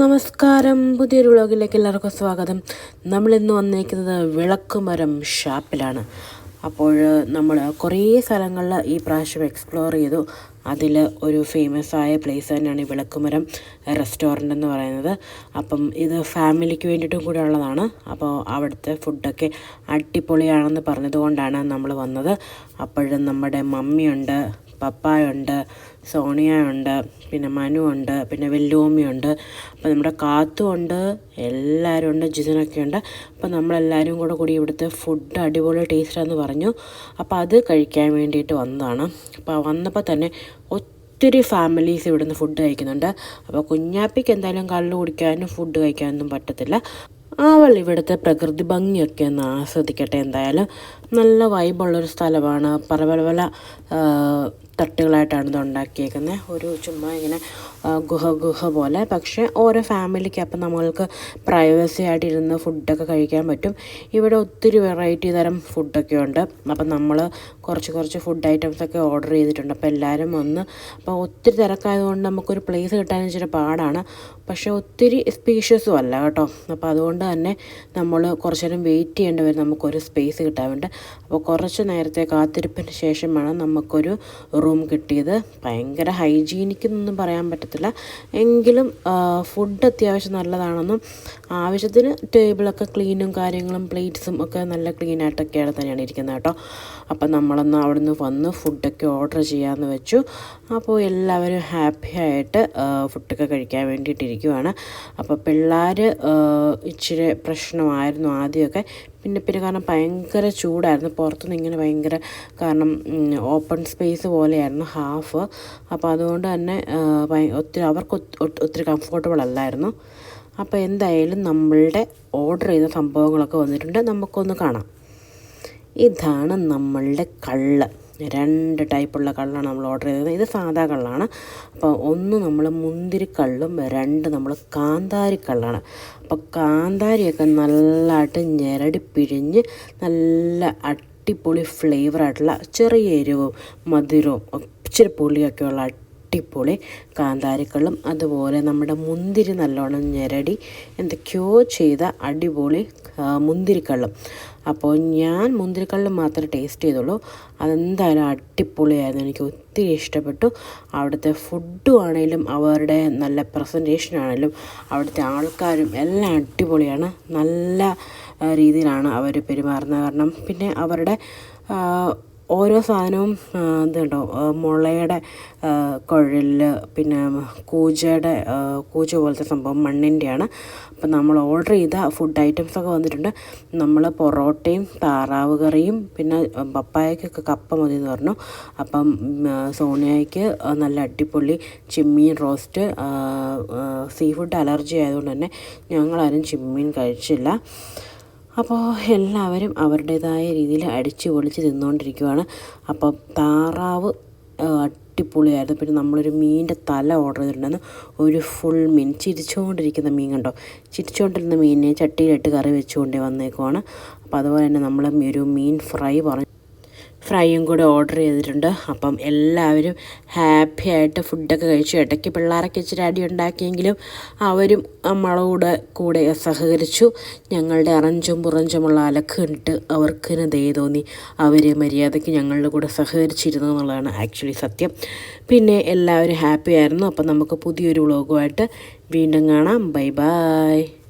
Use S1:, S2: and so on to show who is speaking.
S1: നമസ്കാരം. പുതിയൊരു വ്ളോഗിലേക്ക് എല്ലാവർക്കും സ്വാഗതം. നമ്മളിന്ന് വന്നിരിക്കുന്നത് വിളക്കുമരം ഷാപ്പിലാണ്. അപ്പോൾ നമ്മൾ കുറേ സ്ഥലങ്ങളിൽ ഈ പ്രാവശ്യം എക്സ്പ്ലോർ ചെയ്തു. അതിൽ ഒരു ഫേമസ് ആയ പ്ലേസ് തന്നെയാണ് ഈ വിളക്കുമരം റെസ്റ്റോറന്റ് എന്ന് പറയുന്നത്. അപ്പം ഇത് ഫാമിലിക്ക് വേണ്ടിയിട്ടും കൂടെ ഉള്ളതാണ്. അപ്പോൾ അവിടുത്തെ ഫുഡൊക്കെ അടിപൊളിയാണെന്ന് പറഞ്ഞതുകൊണ്ടാണ് നമ്മൾ വന്നത്. അപ്പോഴും നമ്മുടെ മമ്മിയുണ്ട്. പപ്പായുണ്ട് സോണിയയുണ്ട് പിന്നെ മനു ഉണ്ട് പിന്നെ വെല്ലുമ്മയുണ്ട് അപ്പോൾ നമ്മുടെ കാത്തു ഉണ്ട് എല്ലാവരും ഉണ്ട് ജിസനൊക്കെ ഉണ്ട് അപ്പോൾ നമ്മളെല്ലാവരും കൂടെ കൂടി ഇവിടുത്തെ ഫുഡ് അടിപൊളി ടേസ്റ്റാന്ന് പറഞ്ഞു. അപ്പോൾ അത് കഴിക്കാൻ വേണ്ടിയിട്ട് വന്നതാണ്. അപ്പോൾ വന്നപ്പോൾ തന്നെ ഒത്തിരി ഫാമിലീസ് ഇവിടുന്ന് ഫുഡ് കഴിക്കുന്നുണ്ട്. അപ്പോൾ കുഞ്ഞാപ്പിക്ക് എന്തായാലും കള്ളു കുടിക്കാനും ഫുഡ് കഴിക്കാനൊന്നും പറ്റത്തില്ല. അവൾ ഇവിടുത്തെ പ്രകൃതി ഭംഗിയൊക്കെ ഒന്ന് ആസ്വദിക്കട്ടെ എന്തായാലും. നല്ല വൈബുള്ളൊരു സ്ഥലമാണ്. പല പല പല തട്ടുകളായിട്ടാണ് ഇത് ഉണ്ടാക്കിയേക്കുന്നത് ഒരു ചുമ്മാ ഇങ്ങനെ ഗുഹ ഗുഹ പോലെ. പക്ഷേ ഓരോ ഫാമിലിക്ക് അപ്പം നമ്മൾക്ക് പ്രൈവസി ആയിട്ട് ഇരുന്ന് ഫുഡൊക്കെ കഴിക്കാൻ പറ്റും. ഇവിടെ ഒത്തിരി വെറൈറ്റി തരം ഫുഡൊക്കെ ഉണ്ട്. അപ്പം നമ്മൾ കുറച്ച് കുറച്ച് ഫുഡ് ഐറ്റംസൊക്കെ ഓർഡർ ചെയ്തിട്ടുണ്ട്. അപ്പോൾ എല്ലാവരും വന്ന് അപ്പോൾ ഒത്തിരി തിരക്കായതുകൊണ്ട് നമുക്കൊരു പ്ലേസ് കിട്ടാൻ ഇച്ചിരി പാടാണ്. പക്ഷേ ഒത്തിരി സ്പീഷ്യസും അല്ല കേട്ടോ. അപ്പോൾ അതുകൊണ്ട് തന്നെ നമ്മൾ കുറച്ച് നേരം വെയിറ്റ് ചെയ്യേണ്ടി വരും. നമുക്കൊരു സ്പേസ് കിട്ടാൻ വേണ്ടി. അപ്പോൾ കുറച്ച് നേരത്തെ കാത്തിരിപ്പിന് ശേഷമാണ് നമുക്കൊരു റൂം കിട്ടിയത്. ഭയങ്കര ഹൈജീനിക് എന്നൊന്നും പറയാൻ പറ്റത്തില്ല. എങ്കിലും ഫുഡ് അത്യാവശ്യം നല്ലതാണെന്നും ആവശ്യത്തിന് ടേബിളൊക്കെ ക്ലീനും കാര്യങ്ങളും പ്ലേറ്റ്സും ഒക്കെ നല്ല ക്ലീൻ ആയിട്ടൊക്കെയാണ് തന്നെയാണ് ഇരിക്കുന്നത് കേട്ടോ. അപ്പം നമ്മളൊന്ന് അവിടുന്ന് വന്ന് ഫുഡൊക്കെ ഓർഡർ ചെയ്യാമെന്ന് വെച്ചു. അപ്പോൾ എല്ലാവരും ഹാപ്പി ആയിട്ട് ഫുഡൊക്കെ കഴിക്കാൻ വേണ്ടിയിട്ടിരിക്കുവാണ് അപ്പോൾ പിള്ളേർ ഇച്ചിരി പ്രശ്നമായിരുന്നു ആദ്യമൊക്കെ. പിന്നെ പിന്നെ കാരണം ഭയങ്കര ചൂടായിരുന്നു. പുറത്തുനിന്ന് ഇങ്ങനെ ഭയങ്കര കാരണം ഓപ്പൺ സ്പേസ് പോലെയായിരുന്നു ഹാഫ് അപ്പോൾ അതുകൊണ്ട് തന്നെ ഒത്തിരി അവർക്ക് ഒത്ത്- ഒത്ത് ഒത്തിരി കംഫർട്ടബിൾ അല്ലായിരുന്നു. അപ്പോൾ എന്തായാലും നമ്മളുടെ ഓർഡർ ചെയ്ത സംഭവങ്ങളൊക്കെ വന്നിട്ടുണ്ട്. നമുക്കൊന്ന് കാണാം. ഇതാണ് നമ്മളുടെ കള്ള്. രണ്ട് ടൈപ്പുള്ള കള്ളാണ് നമ്മൾ ഓർഡർ ചെയ്തത്. ഇത് സാധാ കള്ളാണ്. അപ്പോൾ ഒന്ന് നമ്മൾ മുന്തിരിക്കള്ളും രണ്ട് നമ്മൾ കാന്താരി കള്ളാണ്. അപ്പോൾ കാന്താരിയൊക്കെ നല്ലതായിട്ട് ഞെരടി പിഴിഞ്ഞ് നല്ല അടിപൊളി ഫ്ലേവറായിട്ടുള്ള ചെറിയ എരിവും മധുരവും ഇച്ചിരി പുളിയൊക്കെയുള്ള അടിപൊളി കാന്താരിക്കള്ളും അതുപോലെ നമ്മുടെ മുന്തിരി നല്ലോണം ഞെരടി എന്തൊക്കെയോ ചെയ്ത അടിപൊളി മുന്തിരിക്കള്ളും. അപ്പോൾ ഞാൻ മുന്തിരിക്കള്ള് മാത്രമേ ടേസ്റ്റ് ചെയ്തുള്ളൂ. അതെന്തായാലും അടിപൊളിയായിരുന്നു. എനിക്ക് ഒത്തിരി ഇഷ്ടപ്പെട്ടു. അവിടുത്തെ ഫുഡും ആണെങ്കിലും അവരുടെ നല്ല പ്രസന്റേഷൻ ആണെങ്കിലും അവിടുത്തെ ആൾക്കാരും എല്ലാം അടിപൊളിയാണ്. നല്ല രീതിയിലാണ് അവർ പെരുമാറുന്നത്. കാരണം പിന്നെ അവരുടെ ഓരോ സാധനവും ഇതുണ്ടോ? മുളയുടെ കുഴൽ പിന്നെ കൂജയുടെ കൂജ പോലത്തെ സംഭവം മണ്ണിന്റെയാണ് അപ്പം നമ്മൾ ഓർഡർ ചെയ്ത ഫുഡ് ഐറ്റംസ് ഒക്കെ വന്നിട്ടുണ്ട്. നമ്മൾ പൊറോട്ടയും താറാവ് കറിയും പിന്നെ പപ്പായക്കൊക്കെ കപ്പ മതി എന്ന് പറഞ്ഞു. അപ്പം സോണിയയ്ക്ക് നല്ല അടിപൊളി ചിമ്മീൻ റോസ്റ്റ് സീ ഫുഡ് അലർജി ആയതുകൊണ്ട് തന്നെ ഞങ്ങളാരും ചിമ്മീൻ കഴിച്ചില്ല. അപ്പോൾ എല്ലാവരും അവരുടേതായ രീതിയിൽ അടിച്ചു പൊളിച്ച് തിന്നുകൊണ്ടിരിക്കുവാണ്. അപ്പോൾ താറാവ് അടിപൊളിയായിരുന്നു. പിന്നെ നമ്മളൊരു മീനിന്റെ തല ഓർഡർ ചെയ്തിട്ടുണ്ടായിരുന്നു. ഒരു ഫുൾ മീൻ ചിരിച്ചുകൊണ്ടിരിക്കുന്ന മീൻ കണ്ടോ? ചിരിച്ചുകൊണ്ടിരുന്ന മീനിനെ ചട്ടിയിലിട്ട് കറി വെച്ചുകൊണ്ടേ വന്നേക്കുവാണ്. അപ്പോൾ അതുപോലെ തന്നെ നമ്മൾ ഒരു മീൻ ഫ്രൈ പറഞ്ഞു. ഫ്രൈയും കൂടെ ഓർഡർ ചെയ്തിട്ടുണ്ട്. അപ്പം എല്ലാവരും ഹാപ്പി ആയിട്ട് ഫുഡൊക്കെ കഴിച്ചു. ഇടയ്ക്ക് പിള്ളേരൊക്കെ ഇച്ചിരി അടി ഉണ്ടാക്കിയെങ്കിലും അവരും നമ്മളോട് കൂടെ സഹകരിച്ചു. ഞങ്ങളുടെ അറഞ്ചും പുറഞ്ചുമുള്ള അലക്ക് കണ്ടിട്ട് അവർക്ക് ദയ തോന്നി. അവർ മര്യാദയ്ക്ക് ഞങ്ങളുടെ കൂടെ സഹകരിച്ചിരുന്നു എന്നുള്ളതാണ് ആക്ച്വലി സത്യം. പിന്നെ എല്ലാവരും ഹാപ്പി ആയിരുന്നു. അപ്പം നമുക്ക് പുതിയൊരു വ്ളോഗുമായിട്ട് വീണ്ടും കാണാം. Bye bye.